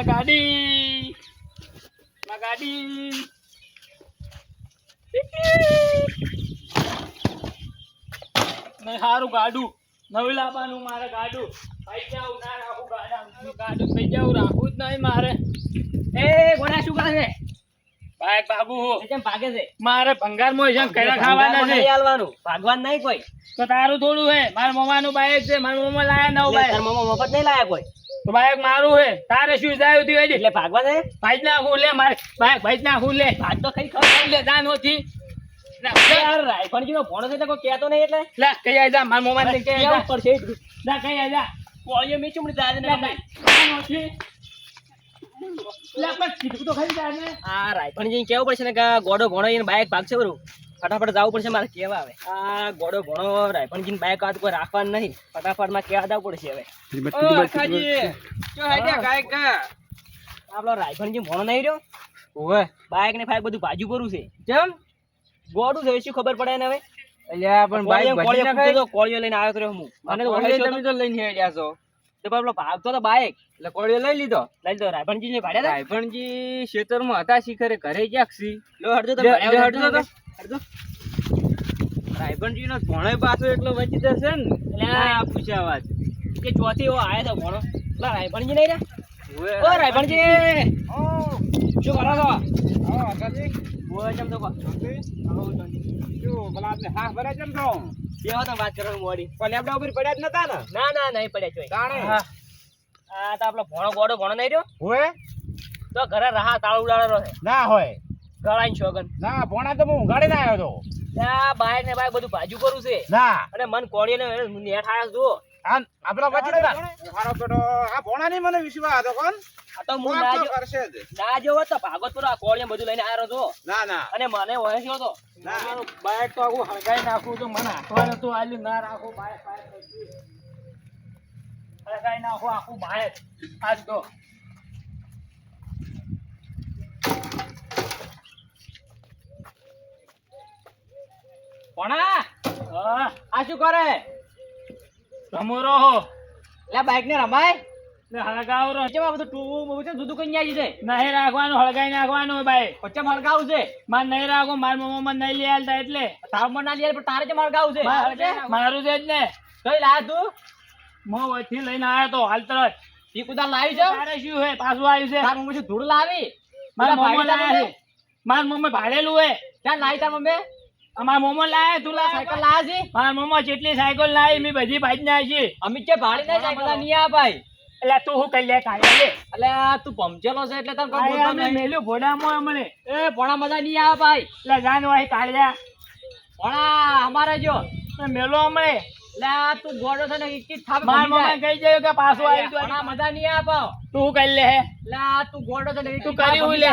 માં ગાડી માં ગાડી નહીં સારું ગાડું. નવી લાવવાનું મારે ગાડું. ભાઈ જાઉં ના રાખું ગાડા. ગાડું થઈ જાઉં રાખું જ નહીં મારે. એ ઘોડા શું કરે છે? બાઈક બાબુ. કેમ ભાગે છે? મારે ભંગારમાં છે કડા ખાવાના છે. હાલવાનું. ભાગવાનું નહીં કોઈ. તો તારું થોડું હે મારા મમાનું બાઈક છે. મારા મમા લાયા નવ બાઈક તારા મમા મફત નહીં લાયા કોઈ? તો બાઈક મારું હે. તારે શું જાય હતી હોય એટલે ભાગવા દે. ભાઈ નાખું લે મારે બાઈક ભાઈ ના હું લે. ભાગ તો ખબર લે જા નોથી યાર રાયફણજી નો છે કોઈ કહેતો નહીં એટલે? લે કઈ જા મારા મમ્મા ને કઈ પડશે? એટલું. કઈ આય જા. મીચુમડી દાદે ને લે. જા નોથી લે પણ કીધું તો ખરી જા ને. આ રાયફણજી કેવું પડશે ને કે ગોડો ભણો એને બાઇક ભાગશે બરું ફટાફટ જવું પડશે મારે કેવા આવે આ ગોડો ભણો રાયફણજી બાઈક આ કોઈ રાખવાનું નહીં. ફટાફટમાં કેવા જવું પડશે હવે. આપણો રાયફણજી ભણો નહીં રહ્યો? ઓવે. બાઈક ને ફાઈક બધું ભાજુ કરું છે. કેમ ગોડું છે શું ખબર પડે ને હવે? અલ્યા પણ બાઈક કોળીઓ કૂદતો તો કોળિયો લઈને આવ્યો તો રહ્યો હું. મને તો તમે તો. લઈને હેડ્યા છો. તો પેલો ભાગતો તો બાઈક. એટલે કોળિયો લઈ લીધો? લઈ લીધો રાયફણજી ને ભાડ્યા રાયફણજી ખેતરમાં હતા શિખરે ઘરે ક્યાંક સી લો હટજો તો હટજો તો. ભણો પાછો એટલો જશે ને. પૂછ્યા વાત. કે ચોથી એવો આયો તો ભણો. નહીં ઓ રાયફણજી શું કરો છો? ઓય ચમ તો કો. બેહો તો? વાત કરવાની મોડી? ના? ના નહીં પડ્યા ચોય હા. આ તો આપણો ભણો ગોડો ભણો નહીં રહ્યો? હોય? તો ઘરે રાહ તાળ ઉડાડેલો છે. ના હોય. ગળાઈ શોગન. ના ભોણા તો હું ઊંઘાડીને આવ્યો તો. ના બાઈક ને બાઈક બધું ભાજુ કરું છે. ના. અને મન કોળીએ ને નેટ આયો જુઓ. આમ આપડો પછી મારો બેટો આ ભોણાની મને વિશ્વાસ હતો કોણ? આ તો હું ના કરશે ના જોવો તો ભાગવત આ કોળીએ બધું લઈને આવ્યો તો. ના ના. અને મને તો. ના. મારું તો આખું હળગાઈ નાખું તો મને હાથવા નતું આલ્યું. ના રાખું બાઈક બાઈક હળગાઈ નાખું આખું આજ તો. હા આ? શું કરે? રમો રહો. લે બાઈક ને રમાય? હળગાવ રહો. જેમાં બધું ટૂવું બહુ છે જુદું કઈ આવી છે નહીં રાખવાનું હળગાઈ નાખવાનું ભાઈ વચ્ચે મળગાવું છે? માર નહીં રાખો માર મમ્મા મને નહીં લઈ આલતા એટલે. તારમાં ના લે પણ તારે જે મળગાવું છે? મારું છે જ ને. કઈ લાયા તું. મો વહીથી લઈને આવ્યો તો હાલ તરત. ઈ કુદા લાવી છે? તારે શું હે પાછું આવ્યું છે. તાર મમ્મી ધૂળ લાવી? મારા પેલા મોમો ભાઈ લાયા છે. મારા મમ્મી ભાડેલું હે ક્યાં લાવી તાર મમ્મી અમારા મોમો લાયા તું લાયા સાયકલ લાયા છે? મારા મમ્મા જેટલી સાયકલ લાવી મેં બધી ભાઈ ના છે. અમિત કે ભાડી નહીં સાયકલ નહીં આ ભાઈ એટલે તું શું કરી લે કાઢે લે. એટલે તું પમચેલો છે એટલે તને કોઈ બોલતો નહીં. મેલ્યું ભોડામાં અમને. એ ભણા મજા નહીં આવે ભાઈ. એટલે જાન વાહી કાઢ્યા ભણા અમારે જો. મેલો અમને. એટલે આ તું ગોડો છે ને જ થાપે મારા. કહી જાય કે પાછો આવી ભણા મજા નહીં આવે. તું કરી લે એટલે આ તું ગોડો છે ને તું કર્યું લે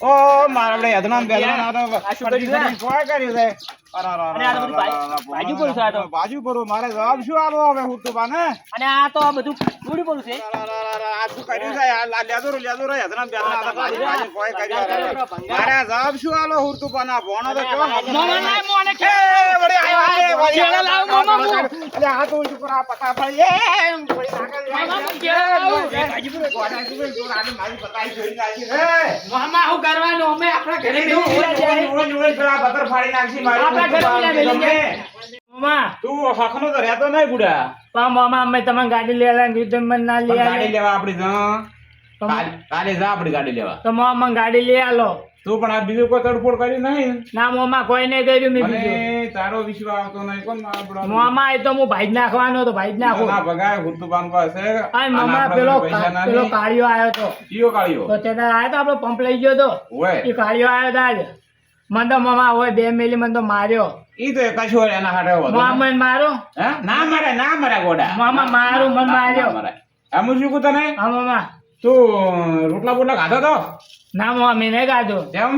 ઓ મારા આપણે યજમાન બેજમાન આ તો? ફરી છે અરે, અરે, બાજુ- બાજુ છે આ તો. બાજુ કરું મારે જવાબ શું આવો હવે હું તો બાને અને આ તો બધું થોડી બોલું છે આ શું કર્યું છે આ લેજો રો, લેજો રો, યજમાન બે આ કોઈ કર્યું. મારે જવાબ શું આલો તો બાના ભણો તો કેવો મામા ના મોને કે વડે આયો, આયો. લાવો, મામા, અલે, આ તો ઉપર આ પતા પડી. એ, નાખે, હું બાજુ પર ગોડા બાજુ પર જોર, આને મારી પતાઈ જોઈ નાખી. એ, મામા હું કરવાનું અમે આપણા ઘરે. ઉવન, ઉવન, ઉવન, પેલા બકર ફાડી નાખશી મારી આપણા ઘરે હુતુબા, પેલા તું હકનો તો રહેતો નહીં બુડા. પા મામા અમે તમને ગાડી લેવા કીધું મને ના લઈ ગાડી લેવા આપડી તો કાલે- જા આપડી ગાડી લેવા. તો મામા ગાડી લઈ આલો. તું પણ આ બીજું કોઈ તડફોડ કરી નહીં? ના મામા કોઈ નહીં કર્યું મેં બીજું તારો વિશ્વ આવતો નહીં. કોણ મારા મામા એ તો હું ભાઈ જ નાખવાનો તો ભાઈ જ નાખું. ના ભગાય હુરતુ બાંધવા છે આ મામા પેલો પેલો કાળિયો આવ્યો તો. કયો કાળિયો? તો તેને આવ્યો તો આપણો પંપ લઈ ગયો તો. એ કાળિયો આવ્યો તો આજ મને તો મામા હોય બે મેલી મને તો માર્યો. ઈ તો કશું એના હારે મામા મારો? હે? ના મારે ના મરે ગોડા. મામા મારું, મને માર્યો. આમ શું કહું તને હા મામા. તું રોટલા બોટલા ખાધો તો? ના મામા મેં નહીં ખાધો. કેમ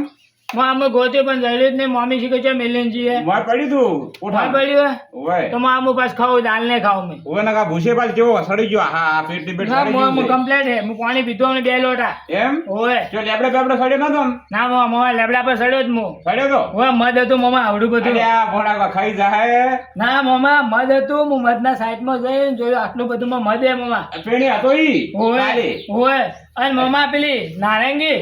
હું ગોતે પણ જડ્યું જ નહીં. મમ્મી શીખે છે મિલિયન છીએ વાય પડી તું? ઓઠા પડ્યું ઓય. તો હું પાસ ખાવું દાલ ને ખાવું મેં. ઓય નકા ભૂસે પાલ કેવો? સડી ગયો. હા પેટની પેટ ના સડી હું કમ્પ્લેટ હે. હું પાણી પીધું અને બે લોટા. એમ? ઓય. જો લેબડા બેબડા સડ્યો ના? તમ ના મો મોમાં લેબડા પર સડ્યો જ હું સડ્યો તો? ઓય મદ હતું મમા આવડું બધું. આ ભોળા ખાઈ જાય. ના મોમાં મદ હતું. હું મધના સાઈડમાં જઈને જોયું આટલું બધું માં મદ હે મોમાં. પેણી હતો ઈ? ઓય કાલે. ઓય. અને મોમાં પેલી નારંગી.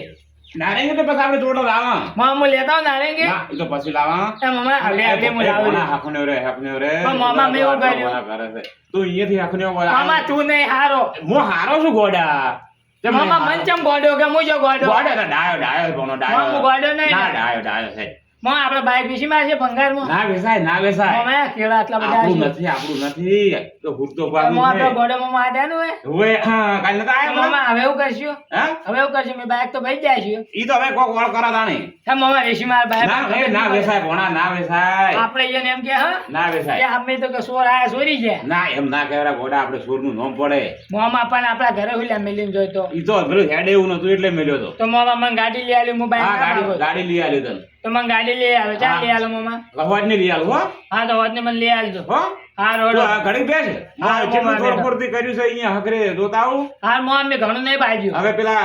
નારેંગી તો પછી આપણે જોડે લાવા મામા લેતા નારંગી ના એ તો પછી લાવા મોમાં હવે હવે હું લાવું હાંકણ્યો રે, હાંકણ્યો રે. મામા મેં. ભોળા કરે છે. તું અહીંયાથી હાંકણ્યો બોલા. મામા તું નહીં હારો હું હારો છું ગોડા મામા? મન ચમ કે હું જો ગોડા તો ડાયો ડાયો ભોણો, ડાયો. મામા ગોડો નહીં ના ડાયો ડાયો છે માં આપણે બાઈક વિશે માં છે ભંગારમાં? ના વેસાય ના વેસાય. અમે કેળા આટલા બધા આપણું નથી આપણું નથી. તો હુરતો પાડું મામા છે. આપણે ગોડો માં આદ્યાનું હે હવે હા કાલ નતા આયા મામા હવે એવું કરશું. હા? હવે એવું કરશું મે બાઈક તો ભઈ જાય છે ઈ તો હવે કોક ઓળ કરા તાણી હા મામા રેશી માર બાઈક ના એ ના વેસાય ભોણા ના વેસાય. આપણે એને એમ કે હા ના કે વેસાય અમે તો કે સોર આયા સોરી છે. ના એમ ના કહેવાય ગોડા આપણે સોરનું નામ પડે. મામા પણ આપણા ઘરે હુલ્યા મિલીને જોઈતો ઈ તો પેલું હેડ એવું નતું એટલે મેલ્યો તો. તો મામા મને ગાડી લઈ આલી હું બાઈક ગાડી ગાડી લઈ આલી તને. તો મને ગાડી લઈ આવે ચાલ લઈ આલો મામા. અવાજ ને લઈ આલું હો. હા તો વધને મને લઈ આલજો. હો. હા રોડ. ઘડી બેસ. હા, જે મોમાં થોડું. પૂરતી કર્યું છે અહીંયા હકરે જોતા આવું. હા મો અમે ઘણું નહીં પાજ્યું હવે પેલા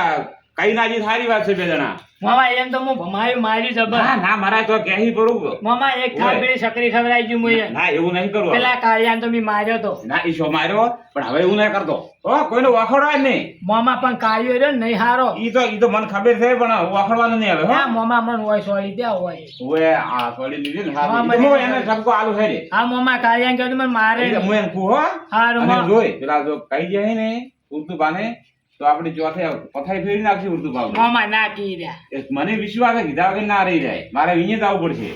કઈ નાજી સારી વાત છે બે જણા. મામા એમ તો હું ભમાયું મારી જબર. ના ના મારા તો કેહી પરું. મામા એક ઓય. થાપડી સકરી ખવડાવી ગયું મુએ. ના એવું નહીં કરવું પેલા કાળિયાને તો મી માર્યો તો. ના ઈ શો માર્યો? પણ હવે એવું નહીં કરતો. હો કોઈનો વાખડવાય જ નહીં. મામા પણ કાળિયો રહ્યો નહીં હારો. ઈ તો ઈ તો મને ખબર છે પણ વાખડવાનું નહીં હવે હા. મામા મને હોય સોળી દે હોય ઓએ આ સોડી લીધી ને હા, હું એને ઠપકો આલુ છે રે હા મામા કાળિયાને કે મને મારે. હું એને કહું હો. હારું જોય જોઈ પેલા જો કહી જાય ને ઉર્દુ બાને. તો આપણે ચોથે પથારી ફેરી નાખશું ઉર્દુ ભાવ મામા ના કી રહ્યા. મને વિશ્વાસ છે કીધા વગર ના રહી જાય. મારે અહીંયા જ આવવું પડશે.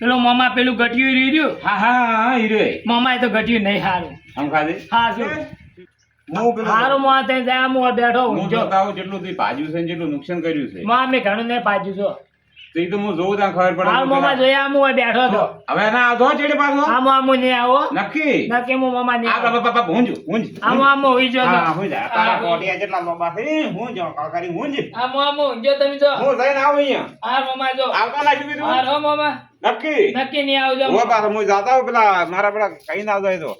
પેલો મામા પેલું ઘટ્યું રહ્યું હા હા હા ઈ રે મામા એ તો ઘટ્યું નહીં હારું. આમ ખાધે હા શું હું હારું માં ત્યાં જાય હું બેઠો હું જોતા જેટલું તે ભાજ્યું છે ને જેટલું નુકસાન કર્યું છે. માં મેં ઘણું નહીં પાજ્યું છો તો ઈ તો હું જોઉં ત્યાં ખબર પડે હાલ મામા જોયા હું હોય બેઠો હતો. હવે ના આવતો ચેડે પાછો? આમ આમ નહીં આવો. નક્કી? ના હું મામા નહીં આ. બાપા બાપા હુંજ હુંજ આમ આમ હોઈ જો હા હુંજ આ તારા કોટિયા જેટલા લોબા છે હુંજ કાકારી હુંજ આમ આમ ઊંઝો તમે જો. હું જઈને આવું અહીંયા. હા મામા જો. આવતા ના કીધું? હા રો મામા. નક્કી? નક્કી નહીં આવજો. હું પાછો હું જાતા પેલા મારા પેલા કઈ ના જાય તો.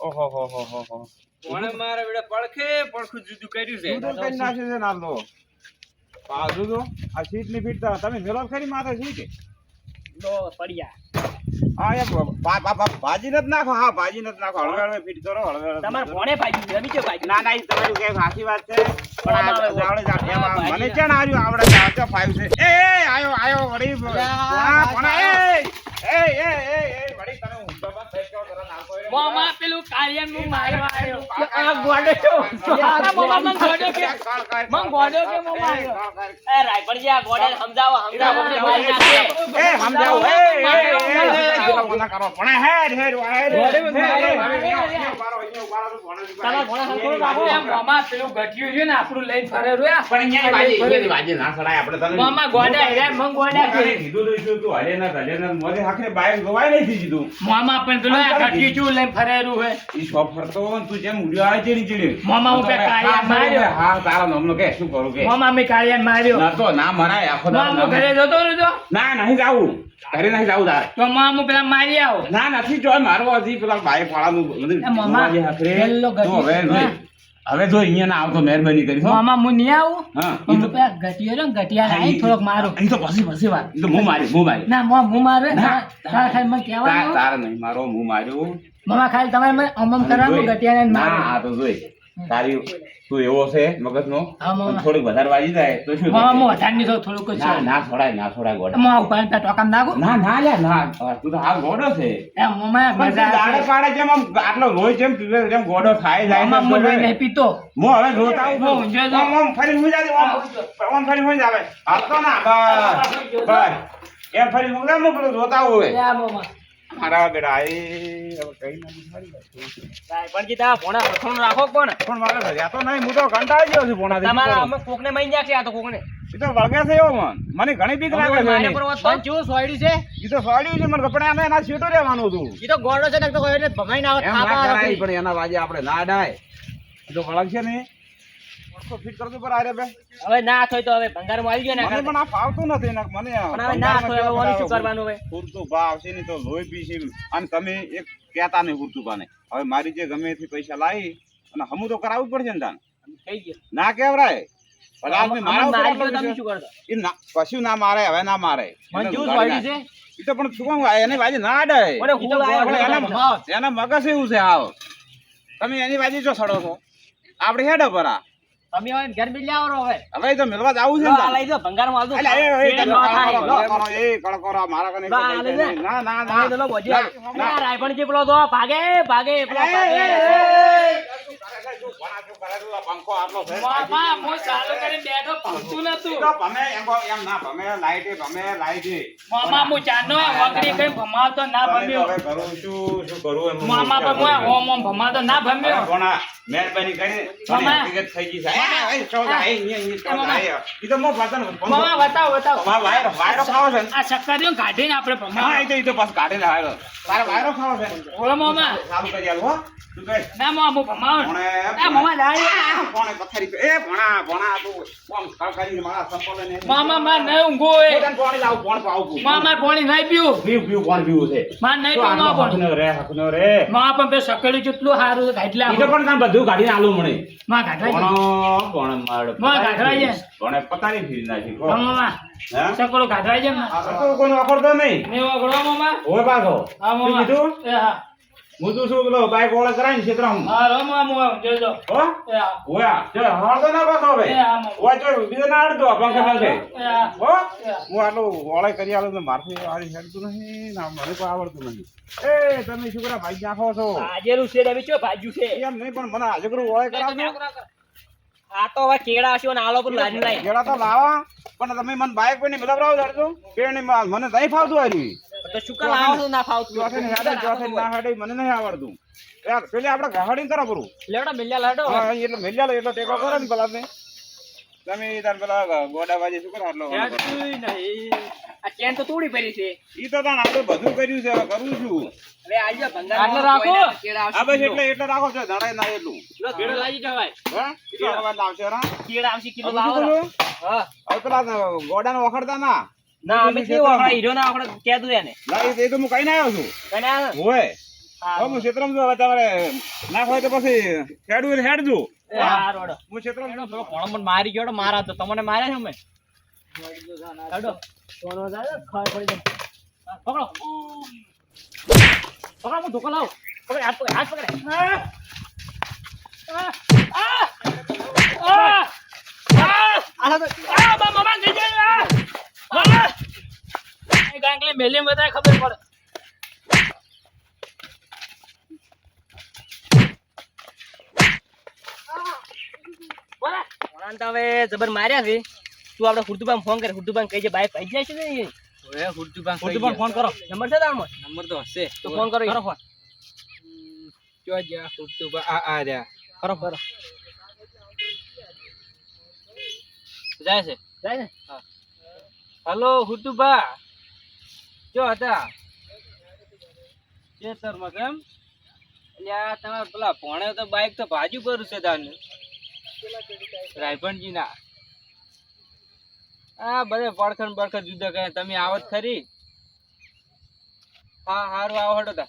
ઓહો હો હો હો હો. કોણે મારા પડખે પડખું જુદું કર્યું છે? નાખ્યું છે નાલ તો? પાછું તો આ સીટની ફીટ તમે મેલો ખરી માથે સીટ લો પડ્યા. હા એ બા- બા- બા- ભાજી નથી નાખો? હા ભાજી નથી નાખો. હળવે હળવે ફીટ કરો હળવે તમારે. કોણે પાડ્યું છે? અમે કેવું ના ના તમારી કઈ સાચી વાત છે? પણ આ આવડે, આવડે મને. છે ને આર્યું આવડે છે આ ફાઈવ છે એ એ, આયો આયો વળી. ભોણા એ એ એ એ એ મામા પેલું કાળિયાને હું મારવા આવ્યો આ ગોડો છો આ મામા મને કે કાળ કાળ કે મામા. એ રાયપણજી, આ ગોળાને સમજાવો, સમજાવો, અમને મારી નાખે. એ સમજાવો એ એ કરો પણ હેડ હેડ હેડ ગોડે મને ના નહીં જાવું. ઘરે નહીં જાવું તારે. તો મામા પેલા મારી આવો. ના નથી જો મારો હજી પેલા બાઈક વાળાનું એ તું હવે હવે જો અહીંયા ના આવતો મહેરબાની કરી. મામા હું નહીં આવું? હા તો પેલા ઘટિયો રહ્યો ઘટિયા ઘટિયાને થોડોક મારો. ઈ તો પછી પછી વાત. તો હું મારી હું મારી ના મો હું મારે તારા ખાલી મને કહેવાનું તાર નહીં મારો હું માર્યો. મામા ખાલી તમારે મને અમમ કરવાનું ઘટિયા ના હા આ તો જોઈ. તારી તું એવો છે મગજનો? થોડીક વધારે વાજી જાય તો શું મામા? વધારે નહીં થોડુંક ના ના છોડાય ના છોડાય ગોડા. મામા ઉપર ટોકામ નાખું. ના ના લ્યા ના. તું તો આ ગોડો છે. એમ મામા તું દાડે પાડે જેમ આમ આટલો રોય જેમ પીવે જેમ ગોડો થાય જાય મામા મો તો નહીં પીતો. મો હવે રોતા હું આમ ફરી હું આમ આમ ફરી હું જાવે. હાલતો ના બસ. બસ. એમ ફરી હું ના મો રોતા જોતા યા મામા. મારા એ હવે કઈ નથી સારી વાત. ભોણા હરખું રાખો કોણ? પણ મારે ભર્યા તો નહીં હું તો કંટાળી ગયો છું ભોણાથી. તમારા અમે કોકને મરી નાખશે, આ તો કોકને. એ તો વળગે છે એવો મન મને ઘણી બીક લાગે છે મારે પર છે એ તો સોડ્યું છે મને કપડે આમે એના સીટો રહેવાનું હતું એ તો ગોળો છે ને, તો કોઈ એને ભગાઈને ના આવે. કરાય પણ એના વાજે આપણે ના ડાય તો વળગશે ને તો ફિટ કરજો પર આરે બે. હવે ના તો હવે ભંગારમાં આવી ગયો ને મને પણ આ ફાવતું નથી ને મને હવે ના થાય હવે ઓલું શું કરવાનું હવે? પૂરતું ભાવ છે નહીં તો લોહી પીશે અને તમે એક કહેતા નહીં પૂરતું પાને હવે મારી જે ગમે પૈસા લાવી અને હમું તો કરાવવું પડશે ને તાન ના કેવરાય. કશું ના મારે હવે ના મારે. ઈ તો પણ શું કહું એને બાજુ ના વગર એના- મગજ એવું છે આવ. તમે એની બાજુ જો સડો છો. આપડે હેડો પરા તમે હવે ઘર બી લ્યાવો હવે હવે તો મિલવા જાવું છે ને લઈ દો એ, એ, ન મારા કને. ના. બોજી. તો ભાગે ભાગે ભાગે. પંખો આટલો છે. ચાલુ બેઠો નતું ભમે, એમ એમ ના ભમે, લાઈટે ભમે, લાઈટે. મામા હું ચાનો વગડી કઈ ભમાવતો ના ભમ્યો હવે કરું શું, શું કરું એમ મામા પર ઓમ ઓમ ભમાતો ના ભમ્યો ભણા, મહેરબાની કરી હકીકત થઈ ગઈ શું જાય? અહીંયા? ઈ તો મોં બતાવો બતાવો વાયરો વાયરો ખાવો છે? આ શક્કરીઓ કાઢીને આપણે હા, ભમાવો ઈ તો- પાછું કાઢીને વાયરો. તારે વાયરો ખાવો છે? ઓળો મામા કરી આલું, હો. ના હું ભમાવો ભણે, એ મામા લાય પથારી એ ભણા, ભણા, તું આમ ખળ મારા સંપલ લઈને મામા માર નહીં ઊંઘો એ તને પાણી લાવું, પાણી પાવું. મામા પાણી નહીં પીવું પીવું, પીવું, પાણી પીવું છે. માર નહીં પીવું આટલો મામા પાણી હકનો રે, હકનો રે. મામા પણ પેલું સકડી જેટલું સારું છે ઈ તો પણ તને બધું કાઢીને આલુ મને. માં માં પતારી ફીરી નાખી. મામા હે? આ તો કોઈનો વાપરતો નહીં. ને ઓગળો મામા હોય પાછો. હા મામા કીધું? હા હું તો શું પેલો બાઈક વાળા કરાય ને. હા જોજો હો? જો પાછો હવે. જો બીજો પંખા. હો? હું આટલું કરી આલું તો મારથી હેડતું નહીં ને મને કોઈ આવડતું નહીં. એ તમે શું કરવા ભાઈ નાખો છો આજેલું છે ચો છે એમ નહીં પણ મને આજે કરું વળાઈ કરાવજો આ તો હવે કેળા હશે ને આલો પર લારી લાઈ કેળા તો લાવા પણ તમે મને બાઈક પર મિલાવરાવો જાડજો પેણ નહીં મને નહીં ફાવતું હારી તો શું કામ આવો ના ફાવતું? ચોથે ને હેડે ચોથે ના હેડે મને નહીં આવડતું. યાર પેલે આપણે ગહાડીને કરો પૂરું લેવડો મિલ્યા લાડો. હા એટલે મેલ્યા લે એટલે ટેકો કરો ને પેલા ને તમે તાર પેલા ગોડાબાજી શું કરો આટલો આ ચેન તો તોડી પડી છે. ઈ તો તાણ આપણે બધું કર્યું છે હવે કરું છું. અરે આજે ભંગાર આટલે રાખો. આ બસ એટલે એટલે રાખો છો જણાય ના એટલું. કેળા લાવી જવાય હે? અવાજ આવશે રા કેળા આવશે કિલો લાવો હા. હવે પેલા ગોડાને વખડતા ના. ના અમે કેવું? આપણા હીરો ના આપણે કહેતું એને? લા એ તો હું કઈ ના આવ્યો છું. કને આ હોય. હા. હું ક્ષેત્રમાં છું હવે તમારે ના હોય તો પછી હેડવું એટલે હેડજો. હા રોડો હું ક્ષેત્રમાં છું. કોણ મને મારી ગયો તો મારા તો. તમને માર્યા છે અમે? હેડો. સોનો જાય ખાય પડી જાય. હા, પકડો. પકડો હું ધોકો લાવ. પકડ હાથ પકડ હાથ પકડ. આ! આ! આ! આ! આ આ આ! આ! મામા! એ ગાંગલી મેલી બધાય ખબર પડે. બોલા. કોણાને તો હવે જબર માર્યા છે. તું આપણે હુરતુબાન ફોન કરે હુરતુબાન કહી બાઈક ભાઈ જાય છે ને ફોન કરો. નંબર છે તારો નંબર તો હશે. તો ફોન કરો કરો ફોન જો આ આ રહ્યા. કરો કરો. જાય છે? જાય ને હલો હુતુબા જો હતા. ખેતરમાં કેમ અલ્યા તમારે પેલા ભણે તો બાઈક તો ભાજુ કરું છે તાને રાયભણજી ના હા બધે પડખણ પડખણ જુદા કરે તમે આવત ખરી. હા હારું આવો હટો તા.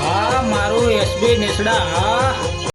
હા મારું એસબી નેસડા હા.